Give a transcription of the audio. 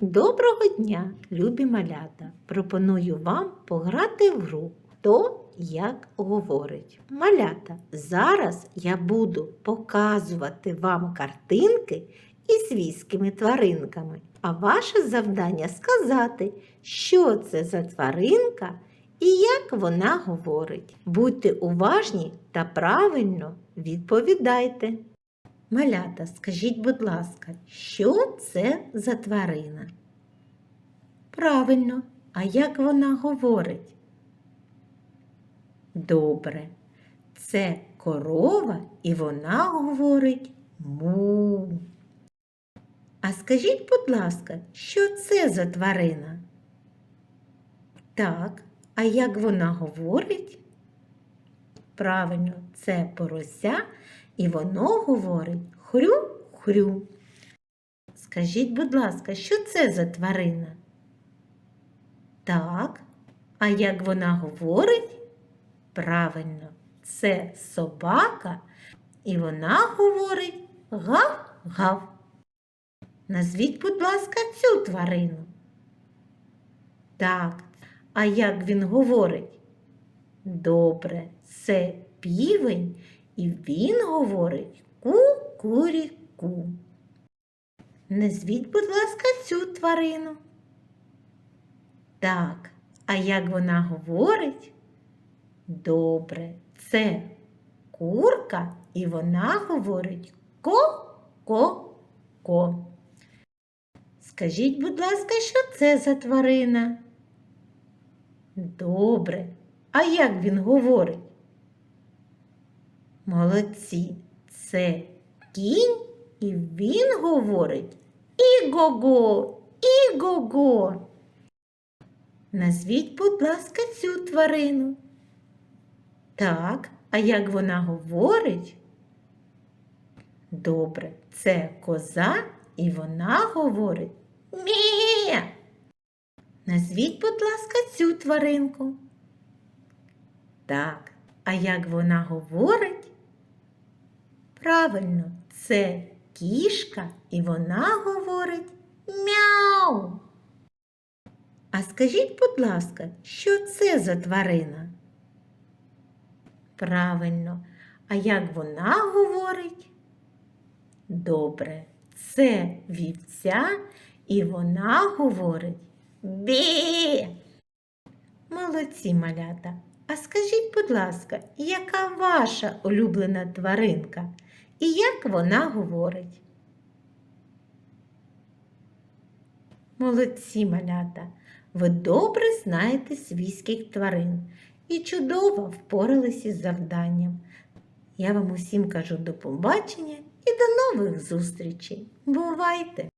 Доброго дня, любі малята! Пропоную вам пограти в гру Хто як говорить. Малята, зараз я буду показувати вам картинки із свійськими тваринками, а ваше завдання сказати, що це за тваринка і як вона говорить. Будьте уважні та правильно відповідайте. Малята, скажіть, будь ласка, що це за тварина? Правильно, а як вона говорить? Добре, це корова і вона говорить му. А скажіть, будь ласка, що це за тварина? Так, а як вона говорить? Правильно, це порося і воно говорить хрю-хрю. Скажіть, будь ласка, що це за тварина? Так, а як вона говорить? Правильно, це собака, і вона говорить гав-гав. Назвіть, будь ласка, цю тварину. Так, а як він говорить? Добре, це півень, і він говорить ку-курі-ку. Назвіть, будь ласка, цю тварину. Так, а як вона говорить? Добре, це курка, і вона говорить ко-ко-ко. Скажіть, будь ласка, що це за тварина? Добре, а як він говорить? Молодці, це кінь, і він говорить іго-го, іго-го. Назвіть, будь ласка, цю тварину. Так, а як вона говорить? Добре, це коза, і вона говорить Мє. Назвіть, будь ласка, цю тваринку. Так, а як вона говорить? Правильно, це кішка, і вона говорить мяу. А скажіть, будь ласка, що це за тварина? Правильно, а як вона говорить? Добре, це вівця, і вона говорить бі. Молодці малята. А скажіть, будь ласка, яка ваша улюблена тваринка і як вона говорить? Молодці малята, ви добре знаєте свійських тварин і чудово впоралися з завданням. Я вам усім кажу до побачення і до нових зустрічей. Бувайте!